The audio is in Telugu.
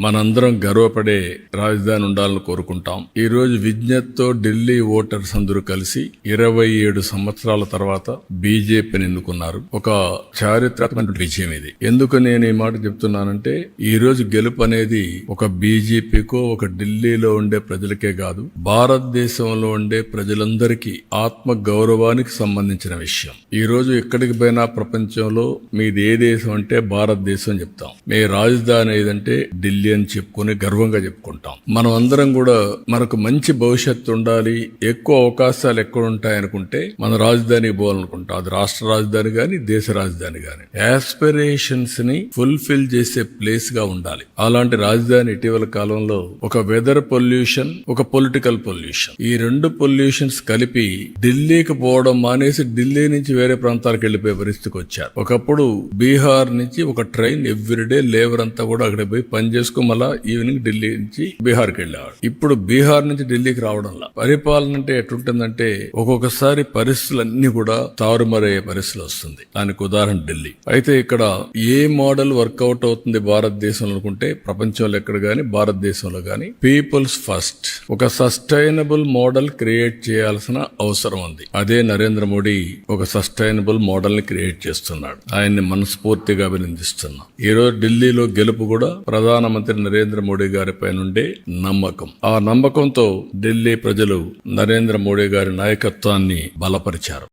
మనందరం గర్వపడే రాజధాని ఉండాలని కోరుకుంటాం. ఈరోజు విజ్ఞత్తో విజ్ఞతతో ఢిల్లీ ఓటర్స్ అందరూ కలిసి ఇరవై ఏడు సంవత్సరాల తర్వాత బీజేపీని ఎన్నుకున్నారు. ఒక చారిత్రాత్మక విజయం ఇది. ఎందుకు నేను ఈ మాట చెప్తున్నానంటే ఈ రోజు గెలుపు అనేది ఒక బీజేపీకో ఒక ఢిల్లీలో ఉండే ప్రజలకే కాదు భారతదేశంలో ఉండే ప్రజలందరికీ ఆత్మ గౌరవానికి సంబంధించిన విషయం. ఈ రోజు ఎక్కడికి పోయినా ప్రపంచంలో మీది ఏ దేశం అంటే భారతదేశం చెప్తాం. మీ రాజధాని ఏదంటే ఢిల్లీ అని చెప్పుకొని గర్వంగా చెప్పుకుంటాం. మనం అందరం కూడా మనకు మంచి భవిష్యత్తు ఉండాలి ఎక్కువ అవకాశాలు ఎక్కడ ఉంటాయనుకుంటే మన రాజధానికి పోవాలనుకుంటాం. అది రాష్ట్ర రాజధాని గాని దేశ రాజధాని గాని. యాస్పిరేషన్స్ని ఫుల్ఫిల్ చేసే ప్లేస్గా ఉండాలి. అలాంటి రాజధాని ఇటీవల కాలంలో ఒక వెదర్ పొల్యూషన్ ఒక పొలిటికల్ పొల్యూషన్ ఈ రెండు పొల్యూషన్స్ కలిపి ఢిల్లీకి పోవడం మానేసి ఢిల్లీ నుంచి వేరే ప్రాంతాలకు వెళ్ళిపోయే పరిస్థితికి వచ్చారు. ఒకప్పుడు బీహార్ నుంచి ఒక ట్రైన్ ఎవ్రీడే లేబర్ అంతా కూడా అక్కడ పోయి పని చేసుకుని మళ్ళా ఈవినింగ్ ఢిల్లీ నుంచి బీహార్కి వెళ్ళేవాడు. ఇప్పుడు బీహార్ నుంచి ఢిల్లీకి రావడంలా. పరిపాలన అంటే ఎట్లుంటుందంటే ఒక్కొక్కసారి పరిస్థితులన్నీ కూడా తారుమారయ్యే పరిస్థితులు వస్తుంది. దానికి ఉదాహరణ ఢిల్లీ. అయితే ఇక్కడ ఏ మోడల్ వర్కౌట్ అవుతుంది భారతదేశంలో అనుకుంటే ప్రపంచంలో ఎక్కడ కానీ భారతదేశంలో కానీ పీపుల్స్ ఫస్ట్ ఒక సస్టైనబుల్ మోడల్ క్రియేట్ చేయాల్సిన అవసరం ఉంది. అదే నరేంద్ర మోడీ ఒక సస్టైనబుల్ మోడల్ని క్రియేట్ చేస్తున్నాడు. ఆయన్ని మనస్ఫూర్తిగా అభినందిస్తున్నాం. ఈ రోజు ఢిల్లీలో గెలుపు కూడా ప్రధానమంత్రి నరేంద్ర మోడీ గారిపై నుండే నమ్మకం. ఆ నమ్మకంతో ఢిల్లీ ప్రజలు నరేంద్ర మోడీ గారి నాయకత్వాన్ని బలపరిచారు.